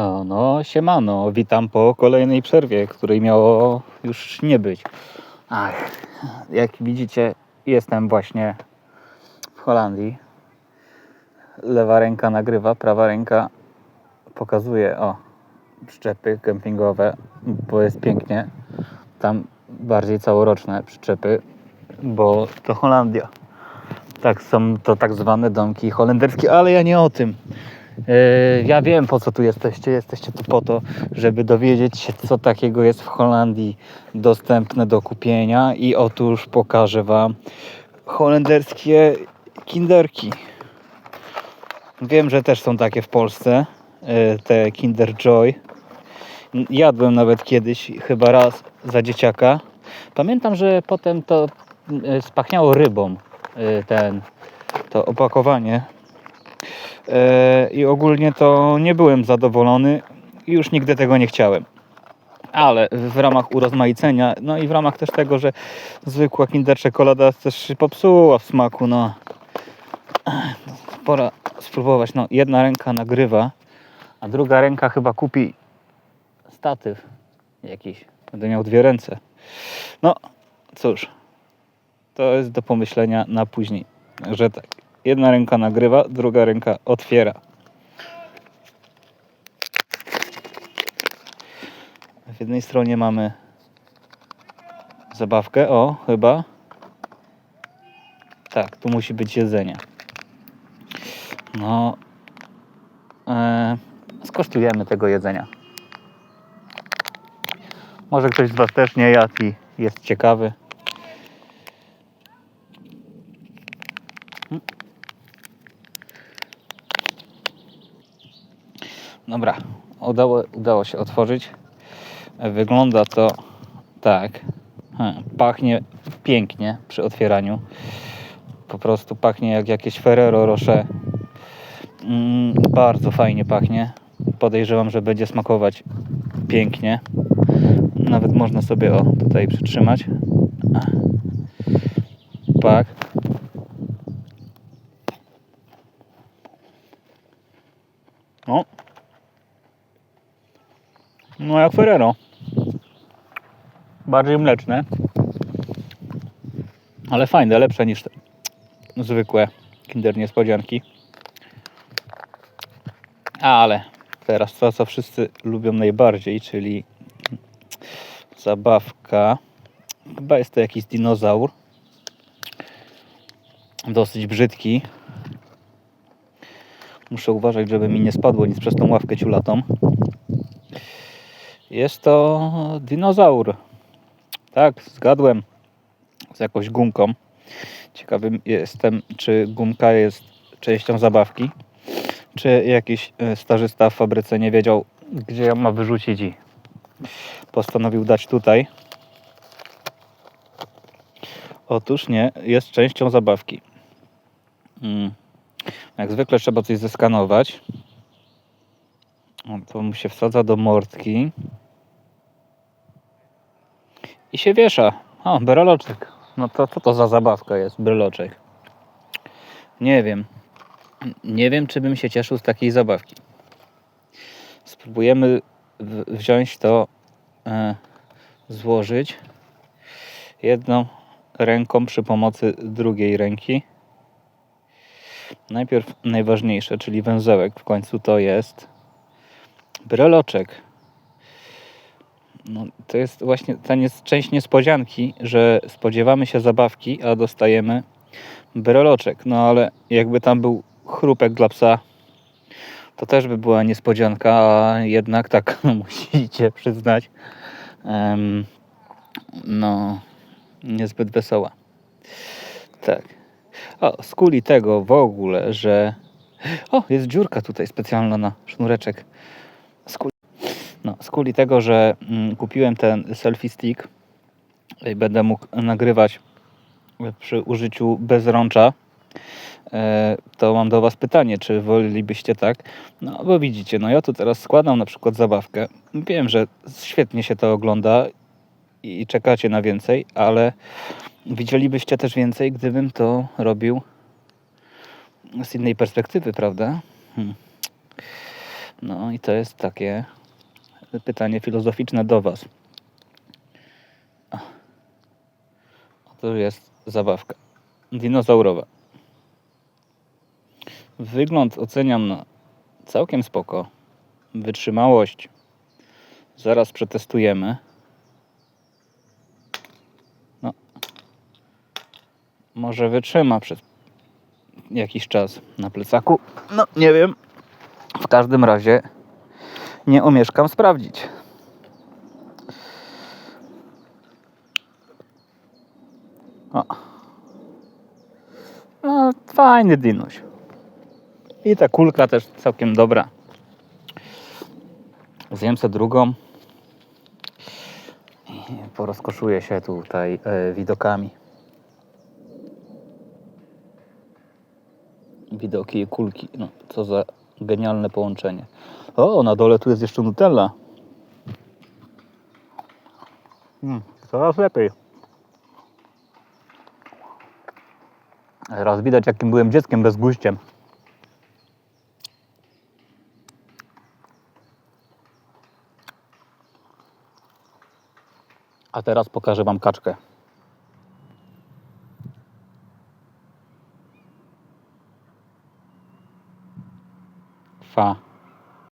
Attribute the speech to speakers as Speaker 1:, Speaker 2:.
Speaker 1: O, no, siemano, witam po kolejnej przerwie, której miało już nie być. Ach, jak widzicie, jestem właśnie w Holandii. Lewa ręka nagrywa, prawa ręka pokazuje, o, przyczepy kempingowe, bo jest pięknie. Tam bardziej całoroczne przyczepy, bo to Holandia. Tak, są to tak zwane domki holenderskie, ale ja nie o tym. Yy, Ja wiem po co tu jesteście. Jesteście tu po to, żeby dowiedzieć się, co takiego jest w Holandii dostępne do kupienia. I otóż pokażę Wam holenderskie kinderki. Wiem, że też są takie w Polsce, yy, te Kinder Joy. Jadłem nawet kiedyś, chyba raz za dzieciaka. Pamiętam, że potem to yy, spachniało rybą, ten, to opakowanie. E, i ogólnie to nie byłem zadowolony i już nigdy tego nie chciałem. Ale w ramach urozmaicenia, no i w ramach też tego, że zwykła Kinder czekolada też się popsuła w smaku, no. Pora spróbować. No, jedna ręka nagrywa, a druga ręka chyba kupi statyw jakiś. Będę miał dwie ręce. No, cóż, to jest do pomyślenia na później, że tak. Jedna ręka nagrywa, druga ręka otwiera. W jednej stronie mamy zabawkę, o, chyba. Tak, tu musi być jedzenie. No, e, skosztujemy tego jedzenia. Może ktoś z Was też nie jadł i jest ciekawy. Dobra, udało, udało się otworzyć. Wygląda to tak. Pachnie pięknie przy otwieraniu. Po prostu pachnie jak jakieś Ferrero Rocher. Mm, bardzo fajnie pachnie. Podejrzewam, że będzie smakować pięknie. Nawet można sobie o tutaj przytrzymać. Tak. No jak Ferrero. Bardziej mleczne. Ale fajne, lepsze niż te zwykłe Kinder Niespodzianki. Ale teraz to, co wszyscy lubią najbardziej, czyli zabawka. Chyba jest to jakiś dinozaur. Dosyć brzydki. Muszę uważać, żeby mi nie spadło nic przez tą ławkę ciulatą. Jest to dinozaur. Tak, zgadłem. Z jakąś gumką. Ciekawym jestem, czy gumka jest częścią zabawki, czy jakiś e, starzysta w fabryce nie wiedział, gdzie ją ma wyrzucić i postanowił dać tutaj. Otóż nie, jest częścią zabawki. Mm. Jak zwykle trzeba coś zeskanować. To mu się wsadza do mordki. I się wiesza. O, breloczek. No to co to za zabawka jest, breloczek? Nie wiem. Nie wiem, czy bym się cieszył z takiej zabawki. Spróbujemy wziąć to, e, złożyć jedną ręką przy pomocy drugiej ręki. Najpierw najważniejsze, czyli węzełek. W końcu to jest breloczek. No, to jest właśnie ta nies- część niespodzianki, że spodziewamy się zabawki, a dostajemy breloczek. No ale jakby tam był chrupek dla psa, to też by była niespodzianka, a jednak tak musicie przyznać. em, no, niezbyt wesoła. Tak. O, z kuli tego w ogóle, że. O, jest dziurka tutaj specjalna na sznureczek. No, z kuli tego, że mm, kupiłem ten selfie stick i będę mógł nagrywać przy użyciu bezrącza. E, to mam do Was pytanie, czy wolelibyście tak? No, bo widzicie, no ja tu teraz składam na przykład zabawkę. Wiem, że świetnie się to ogląda i czekacie na więcej, ale widzielibyście też więcej, gdybym to robił z innej perspektywy, prawda? Hmm. No i to jest takie pytanie filozoficzne do Was. O, to jest zabawka dinozaurowa. Wygląd oceniam na całkiem spoko. Wytrzymałość zaraz przetestujemy. No. Może wytrzyma przez jakiś czas na plecaku. No, nie wiem. W każdym razie nie omieszkam sprawdzić. O. No, fajny dinuś. I ta kulka też całkiem dobra. Zjem sobie drugą. I porozkoszuję się tutaj e, widokami. Widoki i kulki. No, co za genialne połączenie. O, na dole tu jest jeszcze Nutella. Mm, coraz lepiej. Raz widać, jakim byłem dzieckiem bez guściem. A teraz pokażę Wam kaczkę. Fa.